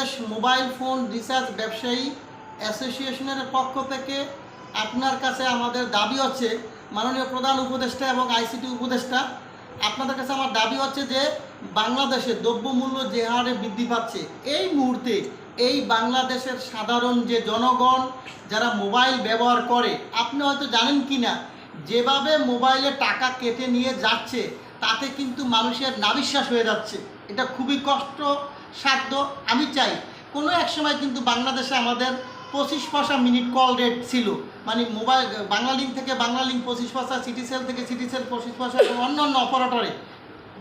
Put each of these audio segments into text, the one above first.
Bangladesh mobile phone research ব্যবসায়ী অ্যাসোসিয়েশনের পক্ষ থেকে আপনার কাছে আমাদের দাবি হচ্ছে, মাননীয় প্রধান উপদেষ্টা এবং আইসিটি উপদেষ্টা, আপনাদের কাছে আমার দাবি হচ্ছে যে বাংলাদেশে দ্রব্যমূল্য যে হারে বৃদ্ধি পাচ্ছে, এই মুহূর্তে এই বাংলাদেশের সাধারণ যে জনগণ যারা মোবাইল ব্যবহার করে, আপনি হয়তো জানেন কি না যেভাবে মোবাইলে টাকা কেটে নিয়ে যাচ্ছে, তাতে কিন্তু মানুষের নাবিশ্বাস হয়ে যাচ্ছে। এটা খুবই কষ্ট সাধ্য, আমি চাই। কোনো এক সময় কিন্তু বাংলাদেশে আমাদের পঁচিশ পয়সা মিনিট কল রেট ছিল। মানে মোবাইল, বাংলা লিঙ্ক থেকে বাংলা লিঙ্ক পঁচিশ পয়সা সিটি সেল থেকে সিটি সেল পঁচিশ পয়সা, এবং অন্য অন্য অপারেটরে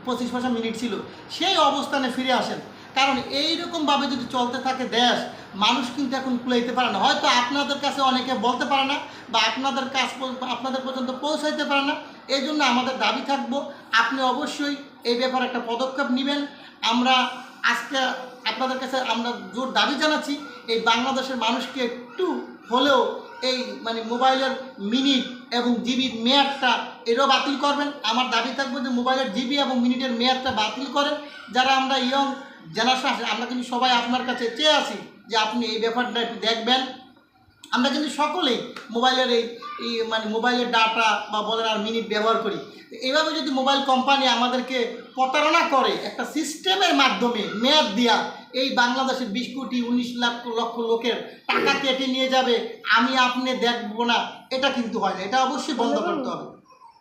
পঁচিশ পয়সা মিনিট ছিল। সেই অবস্থানে ফিরে আসেন। কারণ এই এইরকমভাবে যদি চলতে থাকে দেশ, মানুষ কিন্তু এখন কুলাইতে পারে না। হয়তো আপনাদের কাছে অনেকে বলতে পারে না, বা আপনাদের কাজ আপনাদের পর্যন্ত পৌঁছাইতে পারে না। এই আমাদের দাবি থাকব, আপনি অবশ্যই এই ব্যাপারে একটা পদক্ষেপ নেবেন। আমরা আজকে আপনাদের কাছে আমরা জোর দাবি জানাচ্ছি, এই বাংলাদেশের মানুষকে একটু হলেও এই মানে মোবাইলের মিনিট এবং জিবির মেয়াদটা এরও বাতিল করবেন। আমার দাবি থাকবে যে মোবাইলের জিবি এবং মিনিটের মেয়াদটা বাতিল করেন। যারা আমরা ইয়ং জেনারেশন আমরা কিন্তু সবাই আপনার কাছে চেয়ে আছি যে আপনি এই ব্যাপারটা একটু দেখবেন। আমরা কিন্তু সকলে মোবাইলের এই মানে মোবাইলের ডাটা বা বলেন আর মিনিট ব্যবহার করি। এভাবে যদি মোবাইল কোম্পানি আমাদেরকে প্রতারণা করে একটা সিস্টেমের মাধ্যমে মেয়াদ দেওয়া এই বাংলাদেশের বিশ কোটি উনিশ লাখ লক্ষ লোকের টাকা কেটে নিয়ে যাবে আমি আপনি দেখব না এটা কিন্তু হয় না। এটা অবশ্যই বন্ধ করতে হবে।